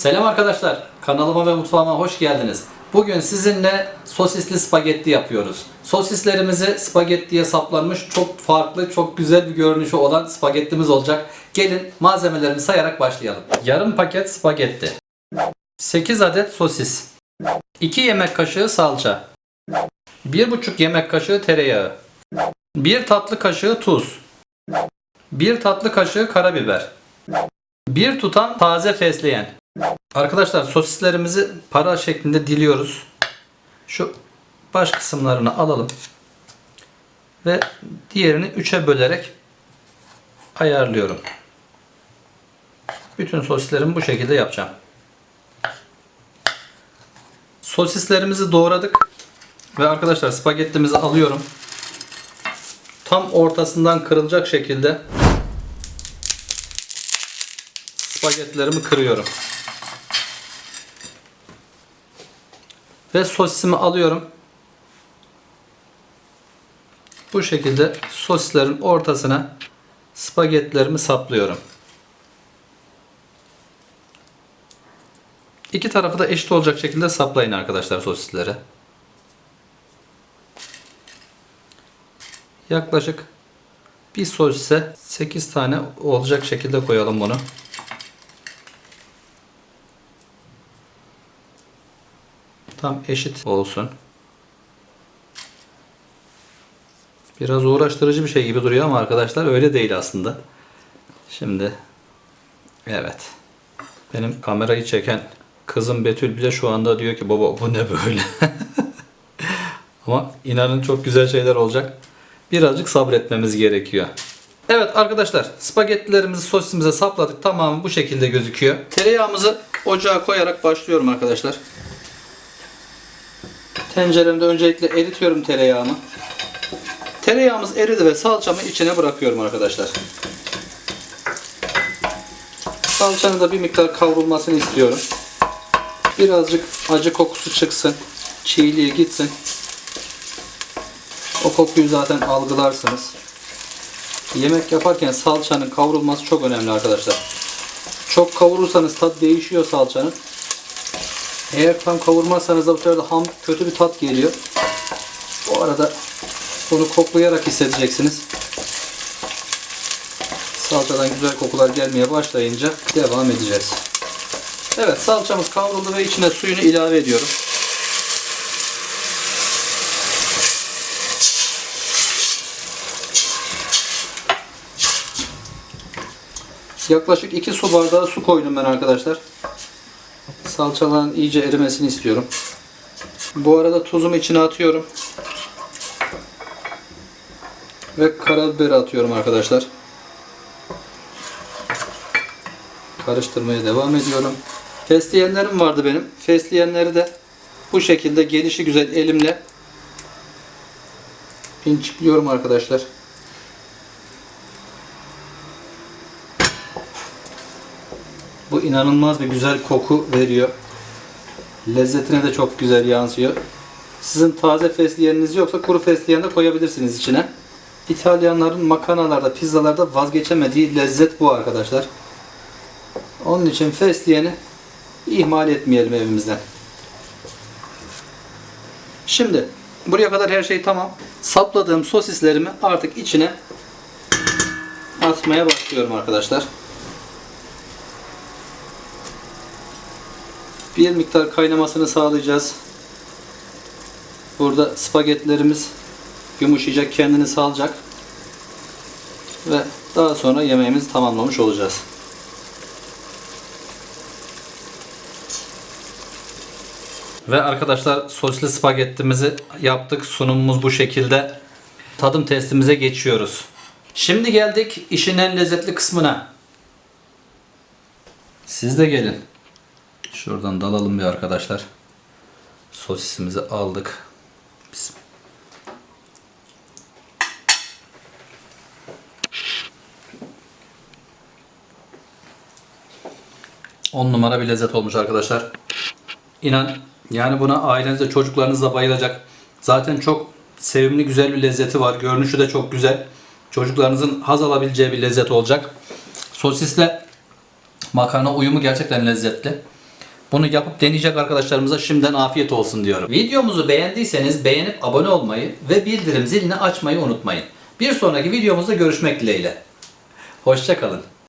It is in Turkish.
Selam arkadaşlar. Kanalıma ve mutfağıma hoş geldiniz. Bugün sizinle sosisli spagetti yapıyoruz. Sosislerimizi spagettiye saplanmış çok farklı, çok güzel bir görünüşü olan spagettimiz olacak. Gelin malzemelerimi sayarak başlayalım. Yarım paket spagetti. 8 adet sosis. 2 yemek kaşığı salça. 1,5 yemek kaşığı tereyağı. 1 tatlı kaşığı tuz. 1 tatlı kaşığı karabiber. 1 tutam taze fesleğen. Arkadaşlar sosislerimizi para şeklinde diliyoruz. Şu baş kısımlarını alalım. Ve diğerini 3'e bölerek ayarlıyorum. Bütün sosislerimi bu şekilde yapacağım. Sosislerimizi doğradık. Ve arkadaşlar spagettimizi alıyorum. Tam ortasından kırılacak şekilde spagettilerimi kırıyorum. Ve sosisimi alıyorum. Bu şekilde sosislerin ortasına spagettilerimi saplıyorum. İki tarafı da eşit olacak şekilde saplayın arkadaşlar sosisleri. Yaklaşık bir sosise 8 tane olacak şekilde koyalım bunu. Tam eşit olsun. Biraz uğraştırıcı bir şey gibi duruyor ama arkadaşlar öyle değil aslında. Şimdi evet. Benim kamerayı çeken kızım Betül bile şu anda diyor ki baba bu ne böyle. ama inanın çok güzel şeyler olacak. Birazcık sabretmemiz gerekiyor. Evet arkadaşlar spagettilerimizi sosisimize sapladık. Tamamı bu şekilde gözüküyor. Tereyağımızı ocağa koyarak başlıyorum arkadaşlar. Tenceremde öncelikle eritiyorum tereyağımı. Tereyağımız eridi ve salçamı içine bırakıyorum arkadaşlar. Salçanın da bir miktar kavrulmasını istiyorum. Birazcık acı kokusu çıksın. Çiğliğe gitsin. O kokuyu zaten algılarsınız. Yemek yaparken salçanın kavrulması çok önemli arkadaşlar. Çok kavurursanız tat değişiyor salçanın. Eğer tam kavurmazsanız da bu sefer ham kötü bir tat geliyor. Bu arada bunu koklayarak hissedeceksiniz. Salçadan güzel kokular gelmeye başlayınca devam edeceğiz. Evet salçamız kavruldu ve içine suyunu ilave ediyorum. Yaklaşık 2 su bardağı su koydum ben arkadaşlar. Salçaların iyice erimesini istiyorum. Bu arada tuzumu içine atıyorum. Ve karabiberi atıyorum arkadaşlar. Karıştırmaya devam ediyorum. Fesleğenlerim vardı benim. Fesleğenleri de bu şekilde gelişi güzel elimle pinçikliyorum arkadaşlar. Bu inanılmaz bir güzel koku veriyor. Lezzetine de çok güzel yansıyor. Sizin taze fesleğeniniz yoksa kuru fesleğen de koyabilirsiniz içine. İtalyanların makarnalarda, pizzalarda vazgeçemediği lezzet bu arkadaşlar. Onun için fesleğeni ihmal etmeyelim evimizden. Şimdi buraya kadar her şey tamam. Sapladığım sosislerimi artık içine atmaya başlıyorum arkadaşlar. Bir miktar kaynamasını sağlayacağız. Burada spagettilerimiz yumuşayacak, kendini salacak. Ve daha sonra yemeğimizi tamamlamış olacağız. Ve arkadaşlar sosisli spagettimizi yaptık. Sunumumuz bu şekilde. Tadım testimize geçiyoruz. Şimdi geldik işin en lezzetli kısmına. Siz de gelin. Şuradan dalalım bir arkadaşlar. Sosisimizi aldık. Bismillah. On numara bir lezzet olmuş arkadaşlar. İnan yani buna ailenizle çocuklarınızla bayılacak. Zaten çok sevimli güzel bir lezzeti var. Görünüşü de çok güzel. Çocuklarınızın haz alabileceği bir lezzet olacak. Sosisle makarna uyumu gerçekten lezzetli. Bunu yapıp deneyecek arkadaşlarımıza şimdiden afiyet olsun diyorum. Videomuzu beğendiyseniz beğenip abone olmayı ve bildirim zilini açmayı unutmayın. Bir sonraki videomuzda görüşmek dileğiyle. Hoşçakalın.